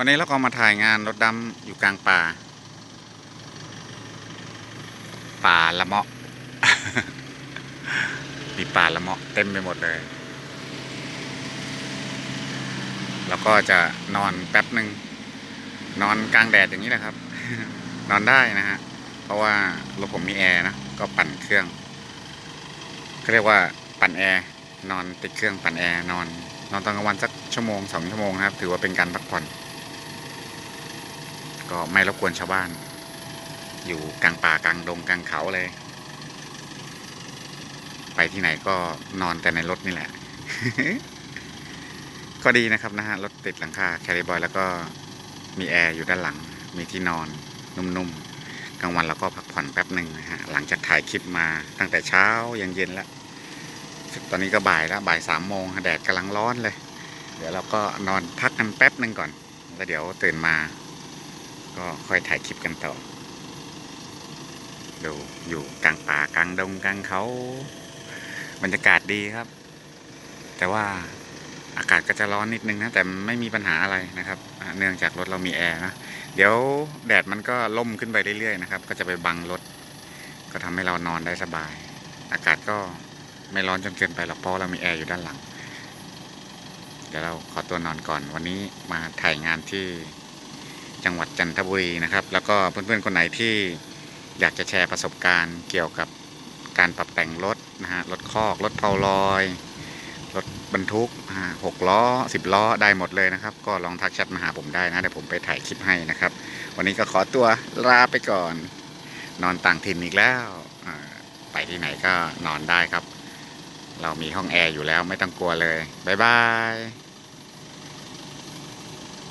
วันนี้เราก็มาถ่ายงานรถดำอยู่กลางป่า ป่าละเมาะ มีป่าละเมาะเต็มไปหมดเลย แล้วก็จะนอนแป๊บหนึ่ง นอนกลางแดดอย่างนี้แหละครับ นอนได้นะฮะ เพราะว่ารถผมมีแอร์นะ ก็ปั่นเครื่องเขาเรียกว่าปั่นแอร์นอนติดเครื่องปั่นแอร์นอนนอนตอนกลางวันสักชั่วโมงสองชั่วโมงครับ ถือว่าเป็นการพักผ่อน ก็ไม่รบกวนชาวบ้าน อยู่กลางป่ากลางดงกลางเขาเลย ไปที่ไหนก็นอนแต่ในรถนี่แหละ ก็ดีนะครับนะฮะ รถติดหลังคาแคริบอยแล้วก็มีแอร์อยู่ด้านหลัง มีที่นอนนุ่มๆ กลางวันเราก็พักผ่อนแป๊บหนึ่งนะฮะ หลังจากถ่ายคลิปมาตั้งแต่เช้ายันเย็นแล้วตอนนี้ก็บ่ายแล้วบ่ายสามโมงแดดกำลังร้อนเลย เดี๋ยวเราก็นอนพักกันแป๊บหนึ่งก่อน แล้วเดี๋ยวตื่นมา ก็ค่อยถ่ายคลิปกันต่อ ดูอยู่กลางป่ากลางดงกลางเขาบรรยากาศดีครับ แต่ว่าอากาศก็จะร้อนนิดนึงนะ แต่ไม่มีปัญหาอะไรนะครับ เนื่องจากรถเรามีแอร์นะ เดี๋ยวแดดมันก็ล่มขึ้นไปเรื่อยๆนะครับ ก็จะไปบังรถ ก็ทำให้เรานอนได้สบาย อากาศก็ไม่ร้อนจนเกินไปหรอกเพราะเรามีแอร์อยู่ด้านหลัง เดี๋ยวเราขอตัวนอนก่อน วันนี้มาถ่ายงานที่ จังหวัดจันทบุรีนะครับ แล้วก็เพื่อนๆคนไหนที่อยากจะแชร์ประสบการณ์เกี่ยวกับการปรับแต่งรถนะฮะรถคอกรถเพาลอยรถบรรทุกหกล้อสิบล้อได้หมดเลยนะครับ ก็ลองทักแชทมาหาผมได้นะเดี๋ยวผมไปถ่ายคลิปให้นะครับ วันนี้ก็ขอตัวลาไปก่อน นอนต่างถิ่นอีกแล้วไปที่ไหนก็นอนได้ครับ เรามีห้องแอร์อยู่แล้วไม่ต้องกลัวเลยบ๊ายบาย